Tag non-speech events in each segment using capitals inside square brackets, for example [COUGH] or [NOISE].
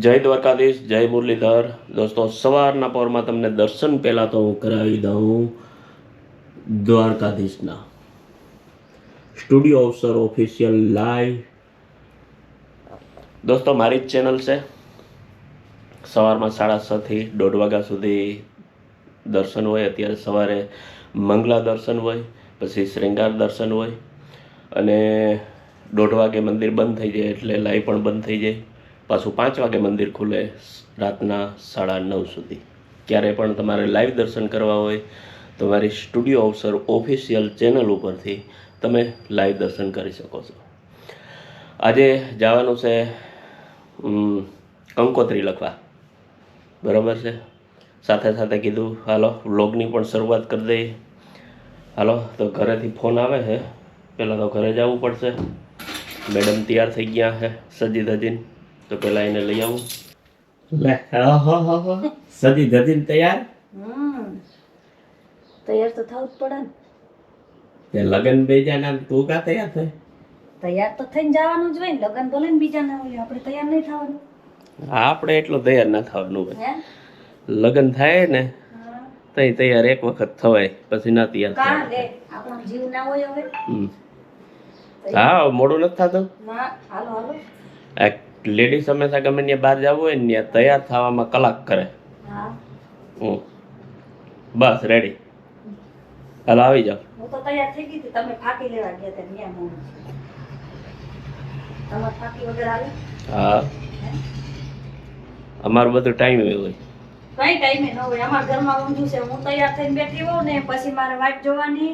જય દ્વારકાધીશ, જય મુરલીધર. દોસ્તો, સવારના પહોરમાં તમને દર્શન પહેલાં તો હું કરાવી દઉં દ્વારકાધીશના. સ્ટુડિયો અવસર ઓફિશિયલ લાઈવ દોસ્તો, મારી જ ચેનલ છે. સવારમાં સાડા છથી દોઢ વાગ્યા સુધી દર્શન હોય. અત્યારે સવારે મંગલા દર્શન હોય, પછી શ્રૃંગાર દર્શન હોય. અને દોઢ વાગે મંદિર બંધ થઈ જાય, એટલે લાઈવ પણ બંધ થઈ જાય. પાછું પાંચ વાગે મંદિર ખુલે રાતના સાડા નવ સુધી. ક્યારે પણ તમારે લાઈવ દર્શન કરવા હોય તો મારી સ્ટુડિયો અવસર ઓફિશિયલ ચેનલ ઉપરથી તમે લાઈવ દર્શન કરી શકો છો. આજે જવાનું છે કંકોત્રી લખવા. બરાબર છે? સાથે સાથે કીધું, હાલો વ્લોગની પણ શરૂઆત કરી દઈએ. હાલો, તો ઘરેથી ફોન આવે છે પહેલાં તો ઘરે જવું પડશે. મેડમ તૈયાર થઈ ગયા છે સજી ધજીન. તો પેલા એને લઈ આવું. લે સદી ધજીન તૈયાર? તૈયાર તો થવું જ પડે ને. તે લગન બેજા ના તું કા તૈયાર થાય? તૈયાર તો થઈને જવાનું જ હોય ને. લગન બોલે ને બીજા ના હોય આપણે તૈયાર નહીં થવાનું. આપણે એટલો તૈયાર ના થવાનું હોય. લગન થાય ને હા. તઈ તૈયાર એક વખત થવાય પછી ના તૈયાર કાં થાય. લે આપણો જીવ ના હોય હવે. હા મોડું નથી થતું? ના હાલો હાલો. લેડીઝ હંમેશા ગમે ત્યાં બહાર જવું હોય ને ત્યાં તૈયાર થવામાં કલાક કરે. હા. હમ. બસ રેડી હાલો આવી જાઓ. હું તો તૈયાર થઈ ગઈ તમે ફાકી લેવા ગયા હતા ત્યાં મોડું તમારે ફાકી વગર આવે? હા. અમારું બધું ટાઈમ હોય. કઈ ટાઈમે ન હોય? અમારા ઘરમાં ઊંધું છે. હું તૈયાર થઈને બેઠી હોઉં ને પછી મારે વાટ જોવાની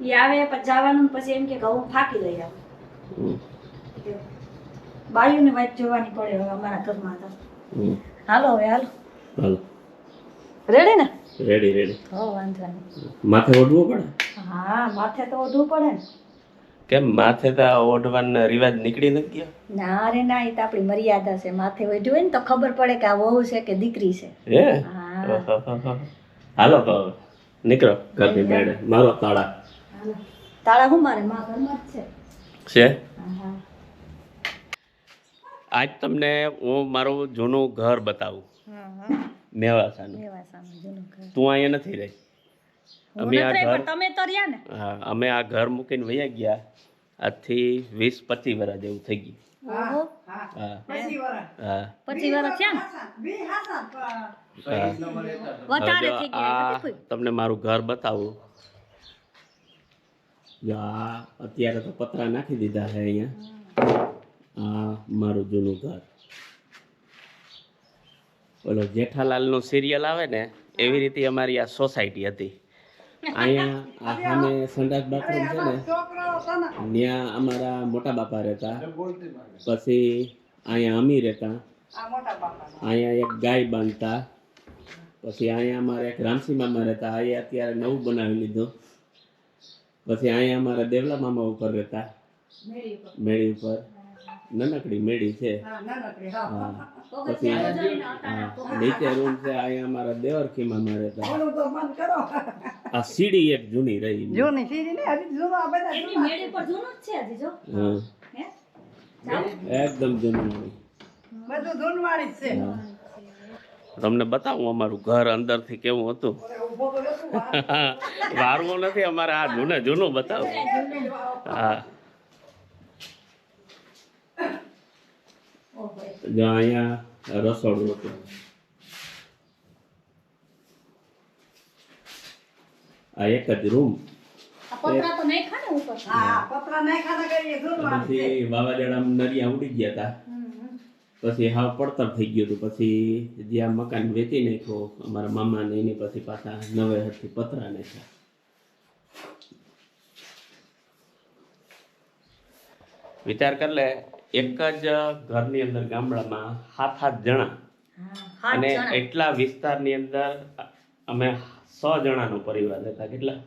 એ આવે પછી જવાનું પછી એમ કે હું ફાકી લઈ આવું. બાયુને વાત જોવાની પડે હવે અમારા ઘરમાં તો. હાલો હવે હાલો. હાલો. રેડી ને? રેડી રેડી હો વાંધો નહીં. માથે ઓઢવું પડે? હા માથે તો ઓઢવું પડે ને. કેમ માથે તો ઓઢવાનો રિવાજ નીકળી નથી ગયો? ના રે ના એ તો આપણી મર્યાદા છે. માથે ઓઢ્યું હોય ને તો ખબર પડે કે આ વહુ છે કે દીકરી છે. હે? હા. હાલો તો નીકળો ઘરની બેડે. મારો તાળા. તાળા હું મારે? મા ઘરમાં જ છે. છે? આજ તમને હું મારું જૂનું ઘર બતાવું. મેવાસાનું. તું અહીંયા નથી રહી. અમે આ ઘર તમે તો રહ્યા ને. હા અમે આ ઘર મૂકીને વયા ગયા. આજથી વીસ પચીસ વર્ષ જેવું થઈ ગયું. તમને મારું ઘર બતાવું. જો આ અત્યારે તો પતરા નાખી દીધા છે અહીંયા. આ મારું જૂનું ઘર. ઓલો જેઠાલાલનું સિરિયલ આવે ને, એવી રીતે અમારી આ સોસાયટી હતી. અહીંયા આ સામે સંડાસ બાથરૂમ છે ને, ત્યાં અમારા મોટા બાપા રહેતા. પછી અહીંયા અમી રહેતા. અહીંયા એક ગાય બાંધતા. પછી અહીંયા અમારે એક રામસી મામા રહેતા. અહીંયા અત્યારે નવું બનાવી લીધું. પછી અહીંયા અમારા દેવલા મામા ઉપર રહેતા. મેળી ઉપર. નાનકડી મેળી છે. હા પછી હા નીચે રૂમ છે અહીંયા અમારા દેવરખીમાં મારે આ સીડી એક જૂની રહી એની મેળી પર જૂનું જ છે હજી જો. હા. હે? બધું એકદમ જૂનું છે. તમને બતાવું અમારું ઘર અંદરથી કેવું હતું? [LAUGHS] વારવું નથી અમારે આ જૂને જૂનું બતાવું. હા. જો અહીંયા રસોડું હતું. આ એક જ રૂમ આ પતરા તો નહીં ખાને ઉપર? પછી વાવાઝોડામાં નરિયા ઉડી ગયા હતા હમ, હમ. પછી હાવ પડતર થઈ ગયું હતું. પછી જ્યાં મકાન વેચી નાખ્યો અમારા મામા ને એની પછી પાછા નવે હરથી પતરા નાખ્યા. વિચાર કર લે. એક જ ઘરની અંદર ગામડામાં સાત સાત જણા. હા, અને એટલા વિસ્તારની અંદર અમે સો જણાનો પરિવાર હતા કેટલા?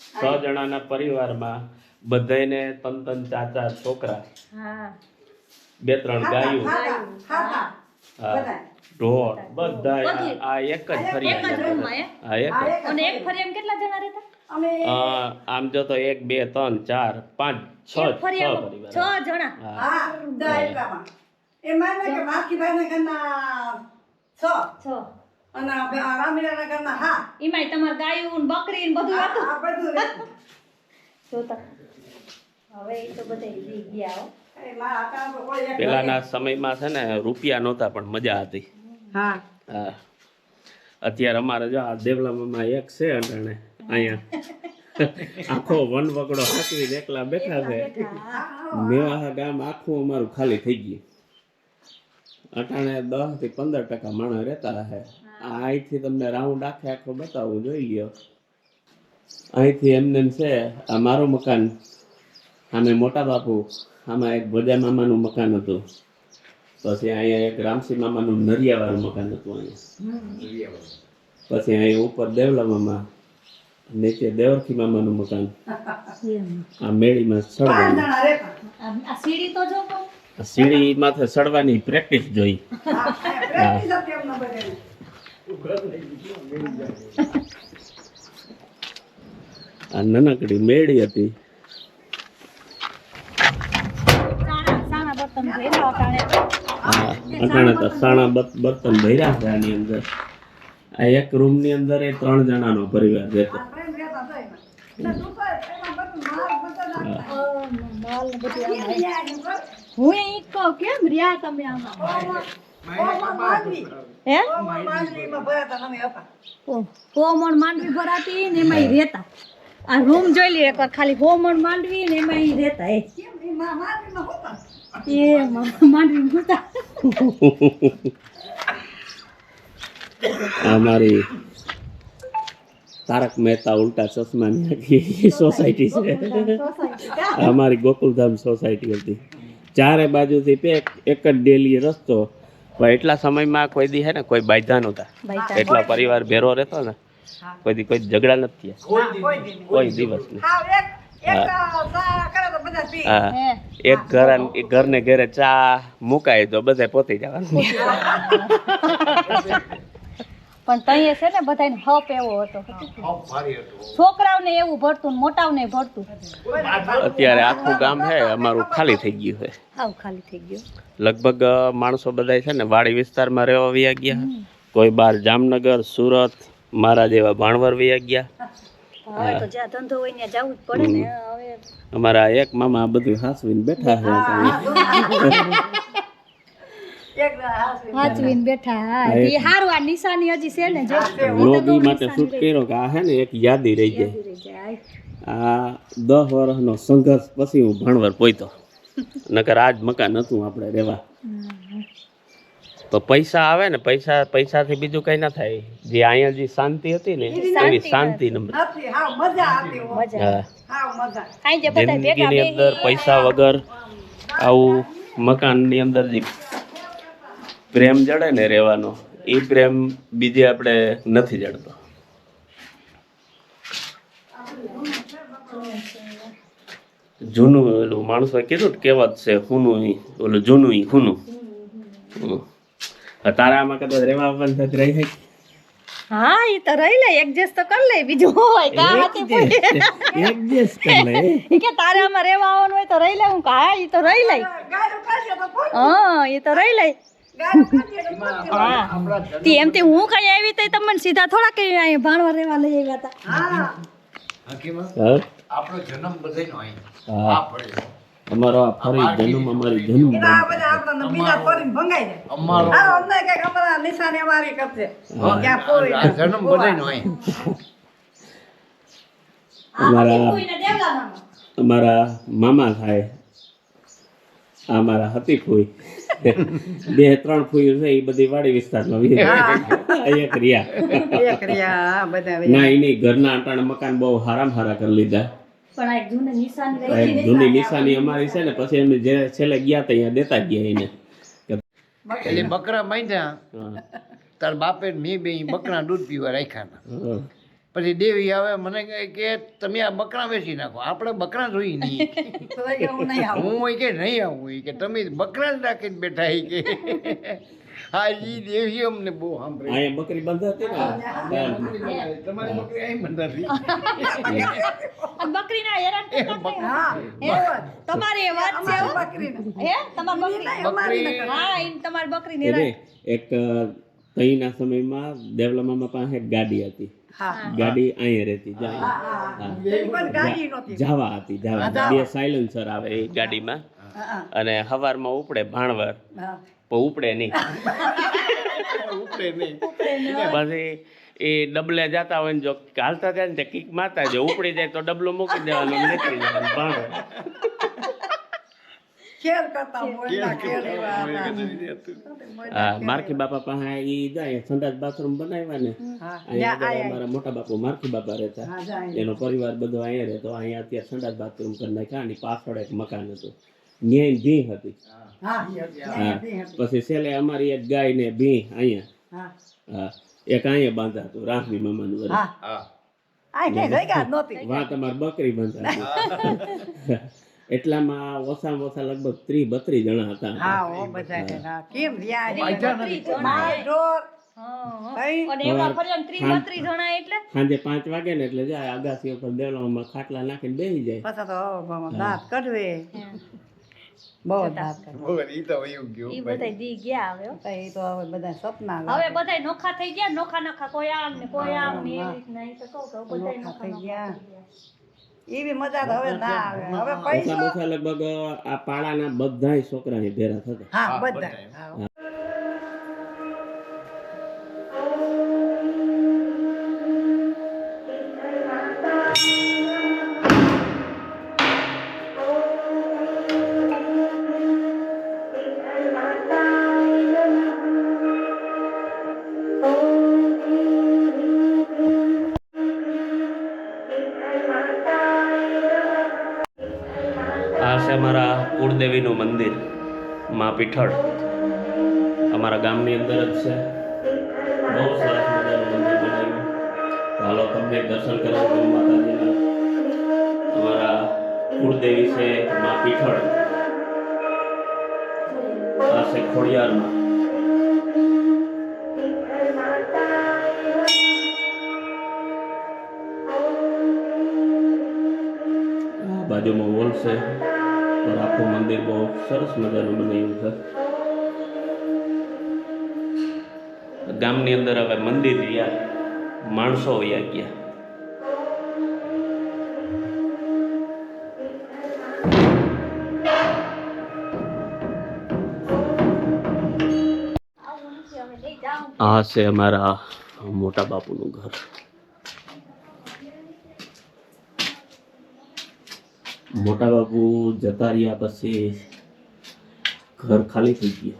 સો જણાના પરિવારમાં બધાયને તન તન ચાર ચાર છોકરા. બે ત્રણ ગાયો ગાયું. હા હા, ઢોર બધા આ એક જ ફરી ફરિયાદ જ રૂમમાં હે એક જ. અને એક ફરિયામાં કેટલા જણા રહેતા? આમ જો તો એક બે ત્રણ ચાર પાંચ છ છ પરિવાર. છ જણા. હા. એમાં ને કે માખીભાઈના ઘરના છ. છો. અને રામીરાના ઘરના હા. એમાંય તમારે ગાયું ને બકરી ને બધું હતું. આ બધું [LAUGHS] જોતા હવે એ તો બધા લઈ ગયા હો. એ મારા હાથમાં તો કોઈ એક પહેલાના સમયમાં છે ને રૂપિયા નહોતા પણ મજા હતી. હા. હા. અત્યારે અમારે જો આ દેવલામાં એક છે અટાણે અહીંયા. આખો વન વગડો હાકવી એકલા બેઠા છે. મેવાહા ગામ આખું અમારું ખાલી થઈ ગયું. અટાણે દસથી પંદર ટકા માણસ રહેતા હે. અહીંથી તમને રાઉન્ડ આખે આખો બતાવવું જોઈ ગયો અહીંથી એમને છે આ મારું મકાન આમે મોટા બાપુ આમાં એક ભોજા મામાનું મકાન હતું. પછી અહીંયા એક રામસી મામાનું નરિયાવાળું મકાન હતું અહીંયા. પછી અહીંયા ઉપર દેવલા મામા નીચે દેવરથી મામાનું મકાન આ મેળીમાં જણા આ આ સીડી તો જો આ સીડી માથે સડવાની પ્રેક્ટિસ જોઈ. આ નાનકડી મેળી હતી સાણા સાણા બર્તન ભર્યા બર્તન છે આની અંદર આ એક રૂમની અંદર એ ત્રણ જણાનો પરિવાર રહેતો હતા? હું કેમ રહ્યા તમે આમાં ઓમાં માંડવી. હતા હતા. ભરાતી ને એમાં રહેતા આ રૂમ જોઈ લે એકવાર ખાલી હોમણ માંડવી ને એમાં રહેતા એ હોતા? એ માંડવી ભૂતા આ મારી તારક મહેતા ઉલ્ટા ચશ્માની આખી સોસાયટી [LAUGHS] છે. આ મારી ગોકુલધામ સોસાયટી હતી. ચારે બાજુથી પેક એક જ ડેલી રસ્તો. પણ એટલા સમયમાં કોઈ દી હે ને કોઈ બાંધા નહોતા. એટલા પરિવાર ભેરો રહેતો ને કોઈ દી કોઈ ઝઘડા નથી થયા. કોઈ દી નહીં. કોઈ દિવસ નહીં. હા. એક ઘર એક ઘરને ઘરે ચા મુકાય તો બધે પોતી જવાનું. [LAUGHS] પણ તઈએ છે ને બધાને હપ એવો હતો. છોકરાઓને એવું ભરતું ને મોટાઓને ભરતું. અત્યારે આખું ગામ છે અમારું ખાલી થઈ ગયું છે હાવ ખાલી થઈ ગયું. લગભગ માણસો બધા છે ને વાડી વિસ્તારમાં રહેવા વયા ગયા. કોઈ બાર જામનગર સુરત મારા જેવા ભાણવર વયા ગયા. હવે તો જ્યાં ધંધો હોય ત્યાં જવું જ પડે ને હવે અમારા એક મામા બધું હાસવીને બેઠા છે [LAUGHS] એક બેઠા. હા એ હારું આ નિશાની હજી છે ને જો. લોબી માટે શૂટ કર્યો કે આ હે ને એક યાદી રહી જાય. આ દસ વર્ષનો સંઘર્ષ પછી હું ભણવર પોઈતો નકર આજ મકાન હતું આપણે રહેવા. તો પૈસા આવે ને પૈસા પૈસાથી બીજું કઈ ના થાય. જે અહીંયા જે શાંતિ હતી ને એવી શાંતિ નંબર નથી હાવ મજા આવતી હોય. મજા. હા. હાવ મજા. આઈ જે બધા ભેગા જિંદગીની અંદર પૈસા વગર આવું મકાનની અંદર જે પ્રેમ જડે ને રહેવાનો. એ પ્રેમ બીજે આપણે નથી જડતો. જૂનું ઓલું માણસોએ કીધું કહેવત છે હુનું ઈ ઓલું જૂનું ઈ હુનું. હમ. તારા આમાં કદાચ રહેવા પણ થતું રહી જાય હા એ તો રહી લે એડજસ્ટ તો કરી લે બીજું હોય કા હાથી પૂરી. એડજસ્ટ કરી લે. [LAUGHS] કે તારે આમાં રહેવા આવવાનું હોય તો રહી લે હું કા હા ઈ તો રહી લે. હા એ તો રહી લે. એમ તે હું કઈ આવી તો તમને સીધા થોડા કઈ ભાણવા રહેવા લઈ આવ્યા હતા આપણો જન્મ બધાયનો અહીં. આ પડે અમારો આ ફરી જન્મ અમારી જન્મ એટલે આ બધા આપણને બીજા ફરીને ભંગાઈ જાય. અમારો અમને કંઈક અમારા નિશાને અમારી કરશે. ક્યાં કોઈ જન્મ બધાયનો અહીં. અમારા કોઈને દેવલા મામા. અમારા મામા થાય. અમારા હતી ફૂઈ બે ત્રણ ફૂયું છે એ બધી વાડી વિસ્તારમાં એક બધા ના એની ઘરના અટાણે મકાન બહુ હારામ હારા કરી લીધા. પણ એક જૂની નિશાની અમારી છે ને પછી અમે જે છેલ્લે ગયા તા અહીંયા દેતા ગયા એને. એટલે બકરા બાંધ્યા. તાર બાપે મેં બે બકરા દૂધ પીવા રાખ્યા. પછી દેવી આવે મને કહે કે તમે આ બકરા વેચી નાખો. આપણે બકરા જોઈ નહીં. [LAUGHS] હું નહીં હોય કે નહીં આવું ઈ કે તમે બકરા જ રાખીને બેઠા કે? [LAUGHS] હા ઈ દેવી અમને બહુ સાંભળી અહીંયા બકરી બંધાતી ને? તમારી બકરી અહીં બંધાતી [LAUGHS] બકરીના હેરાન કરતા હતા. હા હે? તમારી વાત છે હો. હે? તમારી બકરી. ન. હા તમારી બકરી એક તઈના સમયમાં દેવલામામાં પાસે એક ગાડી હતી. ગાડી અહીંયા રહેતી જાય. જાવા હતી જાવા બે સાયલેન્સર આવે એ ગાડીમાં. અને હવારમાં ઉપડે ભાણવર. પણ [LAUGHS] ઉપડે નહીં. ઉપડે નહીં. પછી એ ડબલે જતા હોય ને જો હાલતા જાય ને તે કિક મારતા જો ઉપડી જાય તો ડબલું મૂકી દેવાનું નીકળી જવાનું ભાણવર. હતા મારખી બાપા પાસે ઈ જાય સંડાસ બાથરૂમ બનાવ્યા ને યા મોટા બાપુ મારખી બાપા રહેતા. એનો પરિવાર બધો અહીંયા રહેતો. અહીંયા અત્યારે સંડાસ બાથરૂમ કરી નાખ્યા અને પાછળ એક મકાન હતું. ન્યાય ભી હતી. હા હા પછી છેલ્લે અમારી એક ગાય ને ભી અહીંયા. હા. એક અહીંયા બાંધાતું રાખવી મામાનું વરસ. હા. તમારે બકરી બાંધાતી. [LAUGHS] એટલામાં ઓછામાં ઓછા લગભગ ત્રીસ બત્રીસ જણા હતા હા ઓ બધા. કેમ સાંજે પાંચ વાગે ને એટલે જાય અગાસી ઉપર દેવલામાં ખાટલા નાખીને બેસી જાય. પછી તો દાંત કઢવે. બહુ દાંત કઢવે. ઈ તો વયું ગયું ઈ બધા દી ગયા હવે હો. તો હવે બધા સપના હવે બધા નોખા થઈ ગયા નોખા નોખા કોઈ આમ ને કોઈ આમ ને એવી રીતના ઈ તો કહું કે બધા નોખા થઈ ગયા. એવી મજા તો હવે ના આવે. હવે પૈસા લગભગ આ પાડાના બધાય છોકરા ભેરા થતા. હા, બધા પીઠળ. અમારા ગામની અંદર જ છે. બહુ સરસ મજાનું મંદિર બનાવ્યું. હાલો, તમને દર્શન કરાવું માતાજીના. અમારા કુળદેવી છે, મા પીઠળ. આ છે ખોડિયારમાં. આ બાજુમાં વોલ છે. और આખું મંદિર બહુ સરસ મજાનું બનાવ્યું છે. ગામની અંદર હવે મંદિર રહ્યા, માણસો વયા ગયા. આ છે અમારા મોટા બાપુનું ઘર. મોટા બાપુ જતા રહ્યા પછી ઘર ખાલી થઈ ગયું.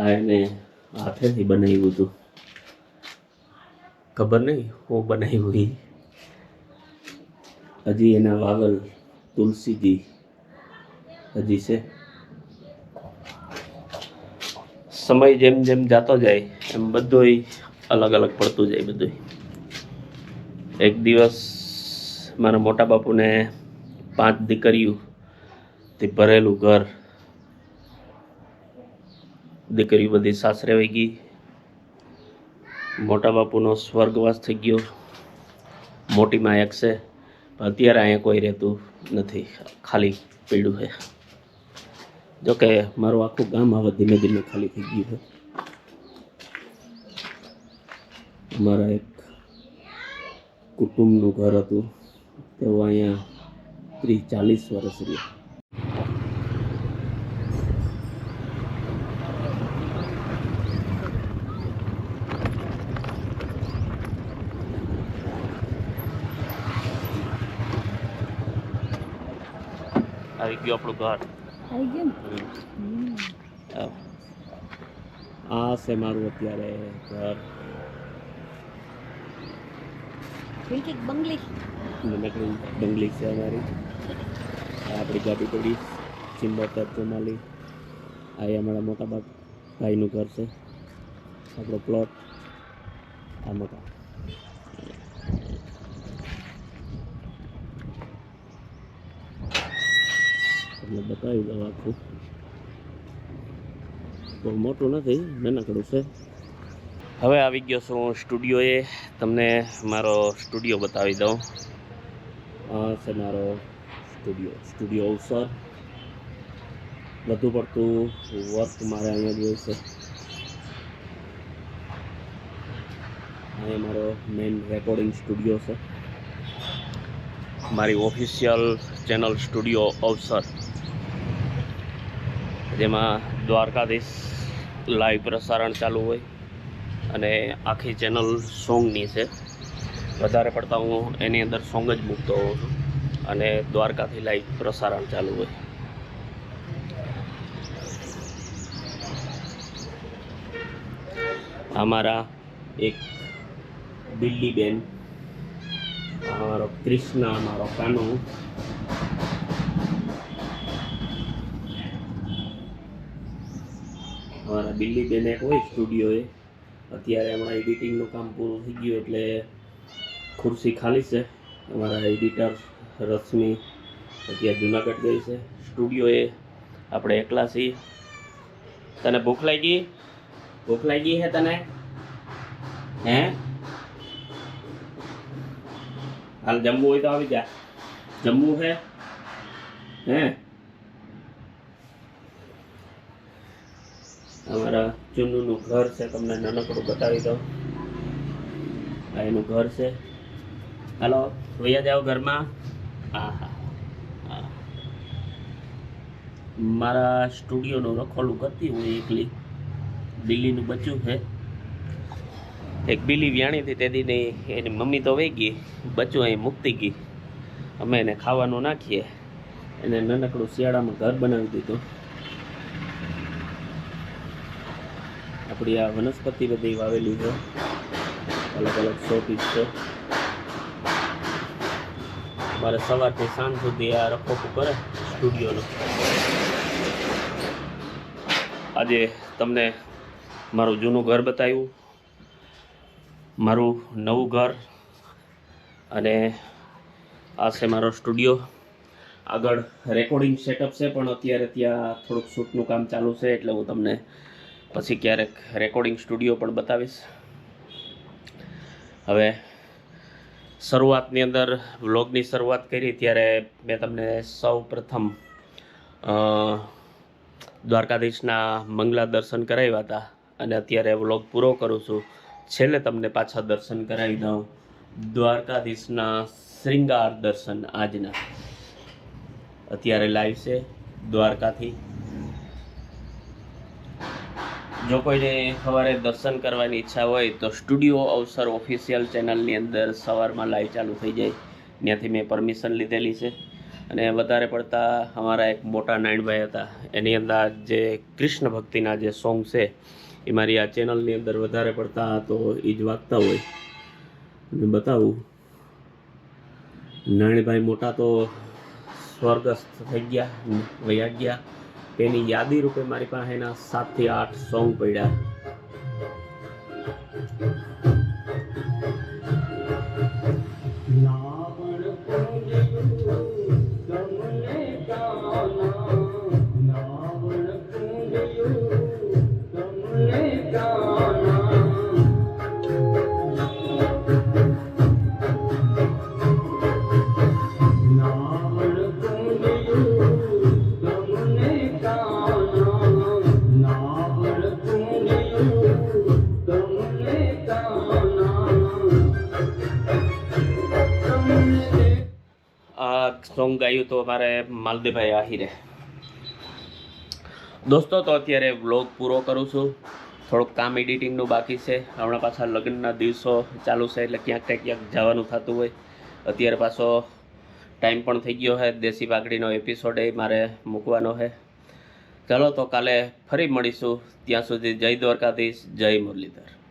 આ એને હાથેથી બનાવ્યું હતું. ખબર નહીં હું બનાવ્યું એ હજી એના વાગલ તુલસીજી હજી છે. સમય જેમ જેમ જાતો જાય એમ બધુંય અલગ અલગ પડતું જાય બધુંય. એક દિવસ મારા મોટા બાપુને પાંચ દીકરીઓ, તે ભરેલું ઘર. દીકરીઓ બધી સાસરે વહી ગઈ. મોટા બાપુનો સ્વર્ગવાસ થઈ ગયો. મોટીમાં એક છે અત્યારે અહીંયા કોઈ રહેતું નથી. ખાલી પીડું છે. જોકે મારું આખું ગામ હવે ધીમે ધીમે ખાલી થઈ ગયું છે. અમારા એક કુટુંબનું ઘર હતું. તેઓ અહીંયા ત્રીસ ચાલીસ વર્ષ રહ્યા. આવી ગયું આપણું ઘર. આવી ગયું. આ છે મારું અત્યારે ઘર. મિલકી બંગલી. નાનકડી બંગલી છે અમારી. આપણી ગાડી પડી. સિંબાતર ચોમાલી. આ અમારા મોટા બાપ ભાઈનું ઘર છે. આપણો પ્લોટ આ મોટા. તમને બતાવી દઉં આખું. બહુ મોટું નથી, નાનકડું છે. હવે આવી ગયો છું હું સ્ટુડિયોએ. તમને મારો સ્ટુડિયો બતાવી દઉં. છે મારો સ્ટુડિયો સ્ટુડિયો અવસર. વધુ પડતું વર્ક મારે અહીંયા જોઈએ છે. અહીંયા મારો મેઇન રેકોર્ડિંગ સ્ટુડિયો છે. મારી ઓફિશિયલ ચેનલ સ્ટુડિયો અવસર. જેમાં દ્વારકાધીશ લાઈવ પ્રસારણ ચાલુ હોય. અને આખી ચેનલ સોંગની છે. વધારે પડતા હું એની અંદર સોંગ જ મૂકતો હોઉં છું. અને દ્વારકાથી લાઈવ પ્રસારણ ચાલુ હોય. અમારા એક બિલ્લી અમારો કૃષ્ણ, અમારો કાનો. અમારા બિલ્લી બેન એક હોય સ્ટુડિયોએ અત્યારે હમણાં એડિટિંગનું કામ પૂરું થઈ ગયું એટલે ખુરશી ખાલી છે. અમારા એડિટર રશ્મિ અત્યારે જુનાગઢ ગઈ છે. સ્ટુડિયોએ આપણે એકલા છીએ. તને ભૂખ લાગી? ભૂખ લાગી હે તને? હે? હાલ જમવું હોય તો આવી જા. જમવું છે હે? અમારા ચુન્નુનું ઘર છે, તમને નાનકડું બતાવી દઉં. આ એનું ઘર છે. હાલો વૈયા જાઓ ઘરમાં. હા હા હા. મારા સ્ટુડિયોનું રખોલું કરતી હોય એકલી. બિલ્લીનું બચ્યું છે. એક બિલ્લી વ્યાણી હતી, તે દીની એની મમ્મી તો વહી ગઈ. બચ્ચું અહીં મૂકતી ગઈ. અમે એને ખાવાનું નાખીએ. એને નાનકડું શિયાળામાં ઘર બનાવી દીધું. આપણી આ વનસ્પતિ બધી વાવેલી છે. અલગ અલગ શો પીસ છે. મારે સવારથી સાંજ સુધી આ રખોપું કરે, સ્ટુડિયોનું. આજે તમને મારું જૂનું ઘર બતાવ્યું. મારું નવું ઘર અને આ છે મારો સ્ટુડિયો. આગળ રેકોર્ડિંગ સેટઅપ છે, પણ અત્યારે ત્યાં થોડુંક શૂટનું કામ ચાલુ છે, એટલે હું તમને પછી ક્યારેક રેકોર્ડિંગ સ્ટુડિયો પણ બતાવીશ. હવે શરૂઆતની અંદર વ્લોગની શરૂઆત કરી, ત્યારે મેં તમને સૌ પ્રથમ દ્વારકાધીશના મંગલા દર્શન કરાવ્યા હતા અને અત્યારે વ્લોગ પૂરો કરું છું. છેલ્લે તમને પાછા દર્શન કરાવી દઉં. દ્વારકાધીશના શ્રૃંગાર દર્શન આજના. અત્યારે લાઈવ છે દ્વારકાથી. જો કોઈને સવારે દર્શન કરવાની ઈચ્છા હોય તો સ્ટુડિયો અવસર ઓફિશિયલ ચેનલની અંદર સવારમાં લાઈવ ચાલુ થઈ જાય. ત્યાંથી મેં પરમિશન લીધેલી છે. અને વધારે પડતા અમારા એક મોટા નાયણભાઈ હતા. એની અંદર જે કૃષ્ણ ભક્તિના જે સોંગ છે, એ મારી આ ચેનલની અંદર વધારે પડતા તો એ જ વાગતા હોય. અને બતાવું નાણીભાઈ મોટા તો સ્વર્ગસ્થ થઈ ગયા, વયા ગયા. તેની યાદી રૂપે મારી પાસે એના સાતથી આઠ સોંગ પડ્યા. સોંગ ગાયું તો અમારે માલદીભાઈ આહિરે. દોસ્તો, તો અત્યારે વ્લોગ પૂરો કરું છું. થોડુંક કામ એડિટિંગનું બાકી છે. હમણાં પાછા લગ્નના દિવસો ચાલુ છે એટલે ક્યાંક ને ક્યાંક જવાનું થતું હોય. અત્યારે પાછો ટાઈમ પણ થઈ ગયો છે. દેશી પાઘડીનો એપિસોડ એ મારે મૂકવાનો છે. ચાલો, તો કાલે ફરી મળીશું. ત્યાં સુધી જય દ્વારકાધીશ, જય મુરલીધર.